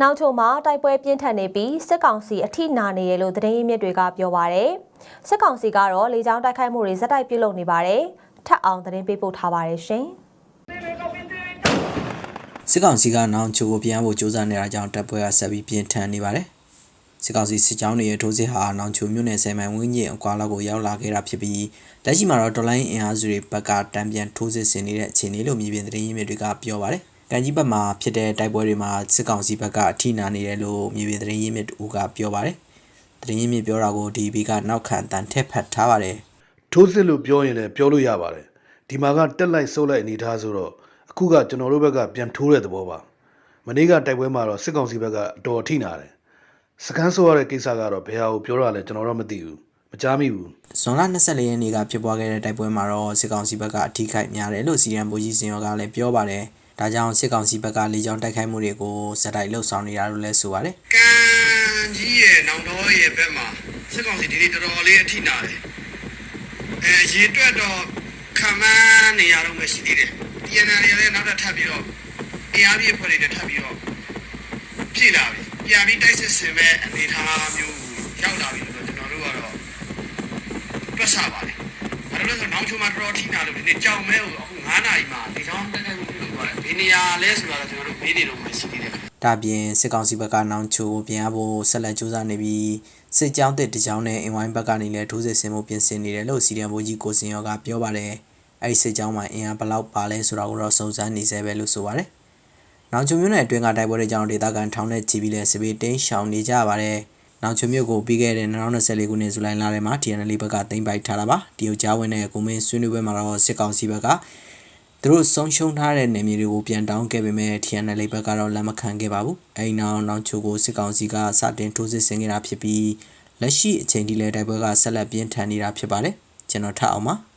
နောက်ချုံမှာတိုက်ပွဲပြင်းထန်နေပြီးစစ်ကောင်စီအထိနာနေရလို့သတင်းရင်းမြစ်တွေကပြောပါရယ်စစ်ကောင်စီကတော့လေကြောင်းတိုက်ခိုက်မှုတွေဇက်တိုက်ပြုလုပ်နေပါတယ်ထပ်အောင်သတင်းပေးပို့ထားပါတယ်ရှင်စစ်ကောင်စီကနောင်ချိုကိုပြန်ဖို့ကြိုးစားနေတာကြောင့်တပ်ပွဲကဆက်ပြီးပြင်းထန်နေပါတယ်။စစ်ကောင်စီစစ်ကြောင်းတွေရဲ့ထိုးစစ်ဟာနောင်ချိုမြို့နယ်ဆယ်မိုင်ဝန်းကျင်အကွာလောက်ကိုရောက်လာခဲ့တာဖြစ်ပြီးလက်ရှိမှာတော့ဒေါ်လိုင်းအင်အားစုတွေဘက်ကတံပြန်ထိုးစစ်ဆင်နေတဲ့အခြေအနေလို့မြေပြင်သတင်းရင်းမြစ်တွေကပြောပါတယ်။ ကန်ကြီးဘက်မှာဖြစ်တဲ့တိုက်ပွဲတွေမှာစစ်ကောင်စီဘက်ကအထိနာနေတယ်လို့မြေပြင်သတင်းရင်းမြစ်တို့ကပြောပါတယ်။သတင်းရင်းမြစ်ပြောတာကိုဒီဘီကနောက်ခံတန်ထက်ဖတ်ထားပါတယ်ထိုးစစ်လို့ပြောရင်လည်းပြောလို့ရပါတယ်ဒီမှာကတက်လိုက်ဆုပ်လိုက်အနေထားဆိုတော့အခုကကျွန်တော်တို့ဘက်ကပြန်ထိုးတဲ့သဘောပါမနေ့ကတိုက်ပွဲမှာတော့စစ်ကောင်စီဘက်ကအတော်အထိနာတယ်စကန်ဆိုရတဲ့ကိစ္စကတော့ဘယ်ဟာကိုပြောရလဲကျွန်တော်တော့မသိဘူးမကြားမိဘူး။ဇွန်လ24ရက်နေ့ကဖြစ်ပွားခဲ့တဲ့တိုက်ပွဲမှာတော့စစ်ကောင်စီဘက်ကအထိခိုက်များတယ်လို့စီရန်ဘူကြီးစင်ရောကလည်းပြောပါတယ်။ ဒါကြောင့်စစ်ကောင်စီဘက်ကလေကြောင်းတိုက်ခိုက်မှုတွေကိုစက်တိုက်လှုပ်ဆောင်နေတာလို့လည်းဆိုပါတယ်ကံကြီးရဲ့နောင်တော်ရဲ့ဘက်မှာစစ်ကောင်စီဒီနေ့တော်တော်လေးအထိနာတယ်အဲရေတွက်တော့ခံမန်းနေရတော့မှရှိသေးတယ် TNL တွေလည်းနောက်ထပ်ထပ်ပြီးတော့တရားပြည့်ဖွဲ့တွေနဲ့ထပ်ပြီးတော့ပြည့်လာပြီပြန်ပြီးတိုက်စစ်ဆင်မဲ့အနေထားမျိုးရောက်လာပြီလို့ကျွန်တော်တို့ကတော့တွက်ဆပါတယ်အဲ့ဒါလို့ဆိုနောက်ချုံမှာတော်တော်ထိနာလို့ဒီနေ့ကြောင်မဲကိုအခု9နာရီမှာ နေရာလဲဆိုတာတော့ကျွန်တော်တို့မေးနေတော့မှရှိသေးတယ်။ဒါပြင်စစ်ကောင်စီဘက်ကနောင်ချိုကိုပြန်ရဖို့ဆက်လက်ကြိုးစားနေပြီးစစ်ကြောင်းတစ်တကြောင်းနဲ့အင်ဝိုင်းဘက်ကနေလည်းထိုးစစ်ဆင်မှုပြင်ဆင်နေတယ်လို့စီရန်ဘူကြီးကိုစင်ရောကပြောပါတယ်။အဲဒီစစ်ကြောင်းမှာအင်အားဘယ်လောက်ပါလဲဆိုတာကိုတော့စုံစမ်းနေသေးပဲလို့ဆိုပါတယ်။နောင်ချိုမြို့နယ်အတွင်းကတိုက်ပွဲတွေကြောင့်ဒေသခံထောင်နဲ့ချီပြီးလဲစစ်ပေးတင်းရှောင်နေကြပါတယ်။နောင်ချိုမြို့ကိုပြီးခဲ့တဲ့2024ခုနှစ်ဇူလိုင်လထဲမှာ TNL ဘက်ကသိမ်းပိုက်ထားတာပါ။တရုတ်ကြားဝင်တဲ့ကိုမင်းဆွေးနွေးပွဲမှာတော့စစ်ကောင်စီဘက်က သူတို့ဆုံးရှုံးထားတဲ့နေမြေတွေကိုပြန်တောင်းခဲ့ပေမဲ့ TNL ဘက်ကတော့လက်မခံခဲ့ပါဘူး။အဲဒီနောက်နောက်ချိုကိုစစ်ကောင်စီကစတင်ထိုးစစ်ဆင်ခဲ့တာဖြစ်ပြီးလက်ရှိအချိန်ထိလည်းတိုက်ပွဲကဆက်လက်ပြင်းထန်နေတာဖြစ်ပါတယ်။ကျွန်တော်ထပ်အောင်ပါ။